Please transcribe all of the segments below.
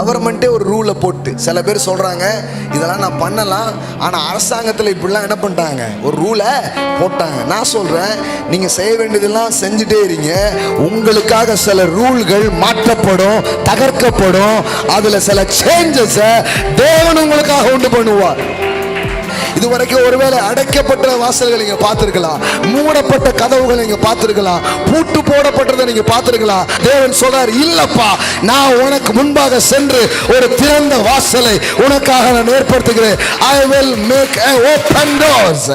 கவர்மெண்ட்டே ஒரு ரூலை போட்டு சில பேர் சொல்கிறாங்க இதெல்லாம் நான் பண்ணலாம். ஆனால் அரசாங்கத்தில் இப்படிலாம் என்ன பண்ணிட்டாங்க? ஒரு ரூலை போட்டாங்க. நான் சொல்கிறேன் நீங்கள் செய்ய வேண்டியதெல்லாம் செஞ்சுட்டே இருங்க. உங்களுக்காக சில ரூல்கள் மாற்றப்படும் தகர்க்கப்படும். அதில் சில சேஞ்சஸை தேவன் உங்களுக்காக உண்டு பண்ணுவார். இதுவரைக்கும் ஒருவேளை அடைக்கப்பட்ட வாசல்களை நீங்க பார்த்திருக்கலாம். மூடப்பட்ட கதவுகளை நீங்க பார்த்திருக்கலாம். பூட்டு போடப்பட்டதை நீங்க பார்த்திருக்கலாம். தேவன் சொல்றார் இல்லப்பா நான் உனக்கு முன்பாக சென்று ஒரு திறந்த வாசலை உனக்காக நான் ஏற்படுத்துகிறேன். I will make open doors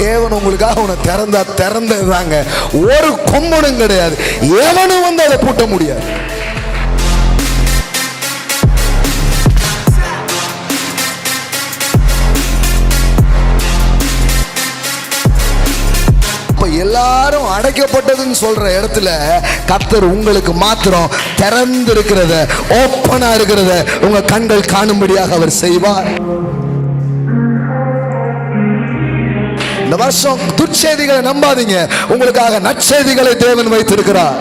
தேவன் உங்களுக்காக உன திறந்தா திறந்ததுதாங்க. ஒரு கொம்பனும் கிடையாது. எவனும் வந்து அதை பூட்ட முடியாது. எல்லாரும் அடைக்கப்பட்டதுன்னு சொல்ற இடத்துல கத்தர் உங்களுக்கு மாத்திரம் திறந்து இருக்கிறத ஓப்பனா இருக்கிறத உங்க கண்கள் காணும்படியாக அவர் செய்வார். இந்த வருஷம் துச்செய்திகளை நம்பாதீங்க. உங்களுக்காக நற்செய்திகளை தேவன் வைத்திருக்கிறார்.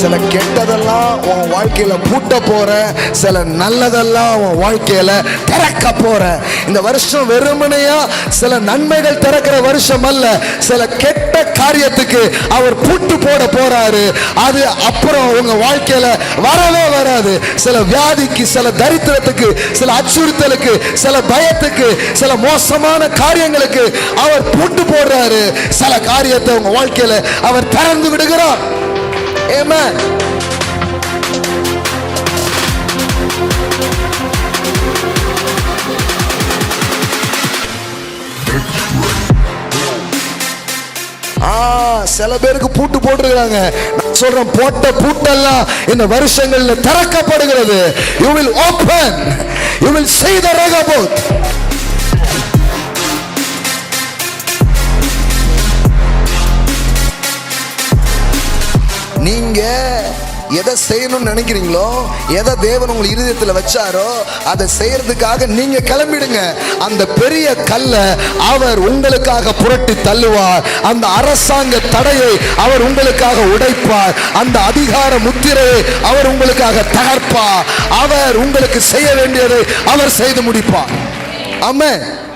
சில கெட்டதெல்லாம் உன் வாழ்க்கையில பூட்ட போற சில நல்லதெல்லாம் உன் வாழ்க்கையில திறக்க போற. இந்த வருஷம் வெறுமனையா சில நன்மைகள் திறக்கிற வருஷம் அல்ல சில கெட்ட காரியத்துக்கு அவர் பூட்டு போட போறாரு. அது அப்புறம் உங்க வாழ்க்கையில வரவே வராது. சில வியாதிக்கு சில தரித்திரத்துக்கு சில அச்சுறுத்தலுக்கு சில பயத்துக்கு சில மோசமான காரியங்களுக்கு அவர் பூட்டு போடுறாரு. சில காரியத்தை உங்க வாழ்க்கையில அவர் திறந்து விடுகிறார். Amen. ஆ சில பேருக்கு பூட்டு போட்டிருக்கிறாங்க. நான் சொல்றேன் போட்ட பூட்டெல்லாம் இந்த வருஷங்கள்ல திறக்கப்படுகிறது. You will open you will see the நீங்கள் நீங்க எதை செய்யணும்னு நினைக்கிறீங்களோ எதை தேவன் உங்கள் இருதயத்தில் வச்சாரோ அதை செய்யறதுக்காக நீங்க கிளம்பிடுங்க. அந்த பெரிய கல்லை அவர் உங்களுக்காக புரட்டி தள்ளுவார். அந்த அரசாங்க தடையை அவர் உங்களுக்காக உடைப்பார். அந்த அதிகார முத்திரையை அவர் உங்களுக்காக தகர்ப்பார். அவர் உங்களுக்கு செய்ய வேண்டியதை அவர் செய்து முடிப்பார். ஆமென்.